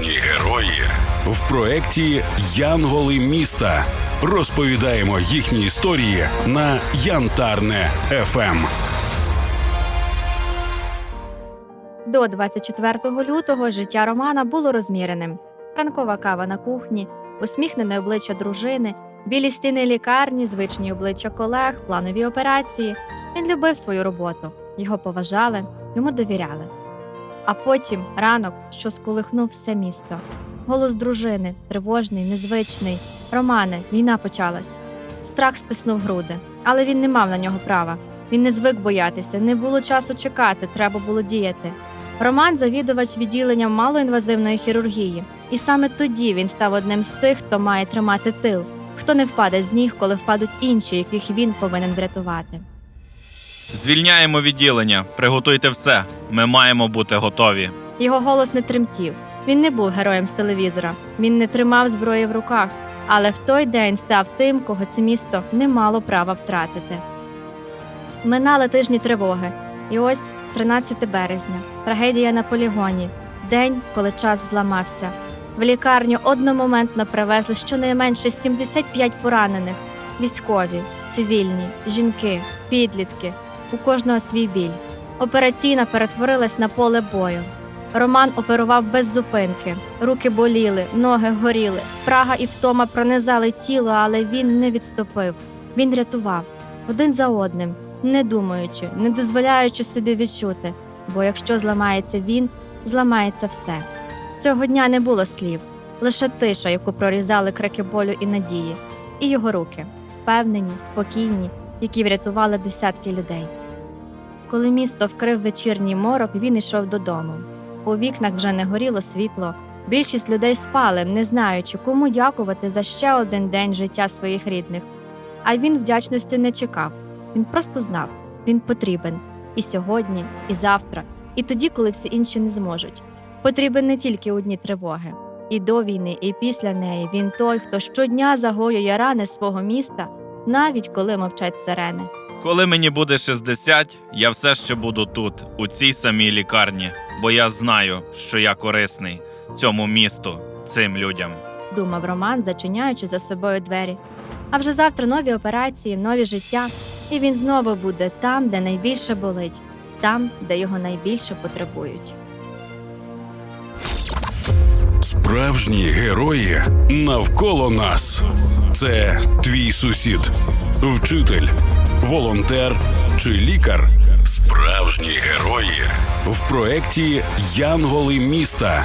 Справжні герої в проєкті Янголи міста. Розповідаємо їхні історії на Янтарне Ем. ФМ. До 24 лютого життя Романа було розміреним. Ранкова кава на кухні, усміхнене обличчя дружини, білі стіни лікарні, звичні обличчя колег, планові операції. Він любив свою роботу, його поважали, йому довіряли. А потім ранок, що сколихнув все місто. Голос дружини, тривожний, незвичний. Романе, війна почалась. Страх стиснув груди, але він не мав на нього права. Він не звик боятися, не було часу чекати, треба було діяти. Роман завідувач відділенням малоінвазивної хірургії, і саме тоді він став одним з тих, хто має тримати тил, хто не впаде з ніг, коли впадуть інші, яких він повинен врятувати. Звільняємо відділення, приготуйте все. Ми маємо бути готові. Його голос не тремтів. Він не був героєм з телевізора, він не тримав зброї в руках, але в той день став тим, кого це місто не мало права втратити. Минали тижні тривоги, і ось 13 березня, трагедія на полігоні, день, коли час зламався. В лікарню одномоментно привезли щонайменше 75 поранених: військові, цивільні, жінки, підлітки. У кожного свій біль. Операційна перетворилась на поле бою. Роман оперував без зупинки. Руки боліли, ноги горіли, спрага і втома пронизали тіло, але він не відступив. Він рятував один за одним, не думаючи, не дозволяючи собі відчути. Бо якщо зламається він, зламається все. Цього дня не було слів, лише тиша, яку прорізали крики болю і надії, і його руки, впевнені, спокійні, які врятували десятки людей. Коли місто вкрив вечірній морок, він йшов додому. У вікнах вже не горіло світло. Більшість людей спали, не знаючи, кому дякувати за ще один день життя своїх рідних. А він вдячності не чекав. Він просто знав, він потрібен і сьогодні, і завтра, і тоді, коли всі інші не зможуть. Потрібен не тільки у дні тривоги. І до війни, і після неї він той, хто щодня загоює рани свого міста, навіть коли мовчать сирени. Коли мені буде 60, я все ще буду тут, у цій самій лікарні, бо я знаю, що я корисний цьому місту, цим людям. думав Роман, зачиняючи за собою двері. А вже завтра нові операції, нові життя, і він знову буде там, де найбільше болить, там, де його найбільше потребують. Справжні герої навколо нас. Це твій сусід, вчитель, волонтер чи лікар. Справжні герої в проєкті Янголи міста.